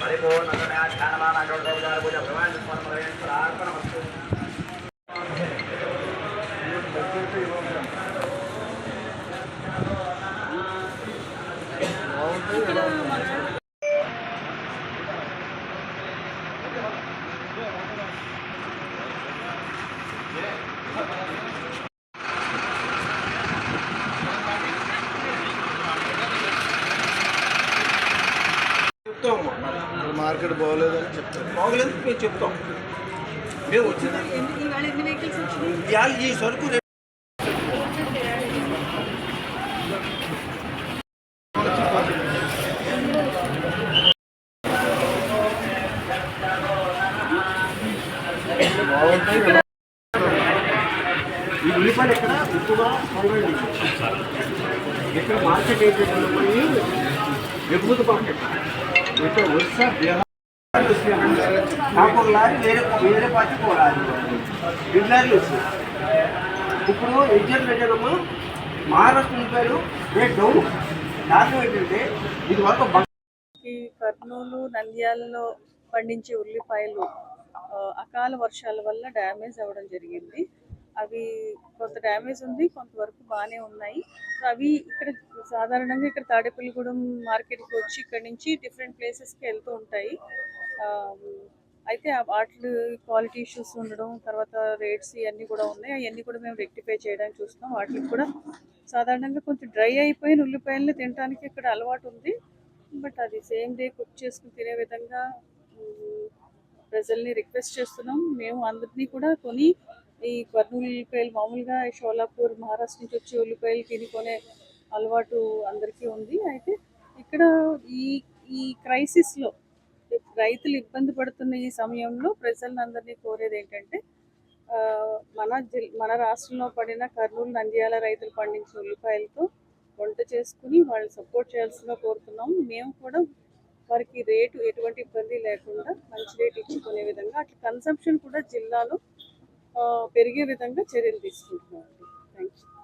పరిపూర్ణమయా ధ్యానమానా గౌరవ పూజ భగవాన్ స్మరణ వస్తు Thank you. చెప్తాం మార్కెట్ బాగోలేదని చెప్తారు. బాగలేదు మేము చెప్తాం. మేము వచ్చిన ఇవాళ ఈ సరుకు ఈ ఉల్లిపాయలు ఎక్కడ? ఎక్కువ కొనగండి ఇక్కడ మార్కెట్ ఏంటంటే మళ్ళీ ఎగుమతి మార్కెట్ నాకు ఒక లారీ వేరే వేరే పార్టీకి ఒక లారీ రెండు లారీలు వచ్చాయి ఇప్పుడు ఎగ్జామ్ పెట్టడము మహారాష్ట్ర ఉల్లిపాయలు రేట్ డౌన్ కారణం ఏంటంటే ఇది వరకు కర్నూలు నంద్యాలలో పండించే ఉల్లిపాయలు అకాల వర్షాల వల్ల డ్యామేజ్ అవ్వడం జరిగింది. అవి కొంత డ్యామేజ్ ఉంది కొంతవరకు బాగానే ఉన్నాయి. సో అవి ఇక్కడ సాధారణంగా ఇక్కడ తాడేపల్లిగూడెం మార్కెట్కి వచ్చి ఇక్కడ నుంచి డిఫరెంట్ ప్లేసెస్కి వెళ్తూ ఉంటాయి. అయితే ఆ వాటి క్వాలిటీ ఇష్యూస్ ఉండడం తర్వాత రేట్స్ ఇవన్నీ కూడా ఉన్నాయి. అవన్నీ కూడా మేము రెక్టిఫై చేయడానికి చూస్తున్నాం. వాటికి కూడా సాధారణంగా కొంచెం డ్రై అయిపోయిన ఉల్లిపాయలని తినడానికి ఇక్కడ అలవాటు ఉంది. బట్ అది సేమ్ డే కుక్ చేసుకుని తినే విధంగా ప్రజల్ని రిక్వెస్ట్ చేస్తున్నాం. మేము అందరినీ కూడా కొని ఈ కర్నూలు ఉల్లిపాయలు మామూలుగా షోలాపూర్ మహారాష్ట్ర నుంచి వచ్చే ఉల్లిపాయలు తినుకునే అలవాటు అందరికీ ఉంది. అయితే ఇక్కడ ఈ ఈ క్రైసిస్లో రైతులు ఇబ్బంది పడుతున్న ఈ సమయంలో ప్రజలందరినీ కోరేది ఏంటంటే మన జిల్ మన రాష్ట్రంలో పడిన కర్నూలు నంద్యాల రైతులు పండించిన ఉల్లిపాయలతో వంట చేసుకుని వాళ్ళు సపోర్ట్ చేయాల్సిందిగా కోరుతున్నాం మేము కూడా వారికి రేటు ఎటువంటి ఇబ్బంది లేకుండా మంచి రేటు ఇచ్చుకునే విధంగా అట్లా కన్సంప్షన్ కూడా జిల్లాలో పెరిగే విధంగా చర్యలు తీసుకుంటున్నాం థ్యాంక్ యూ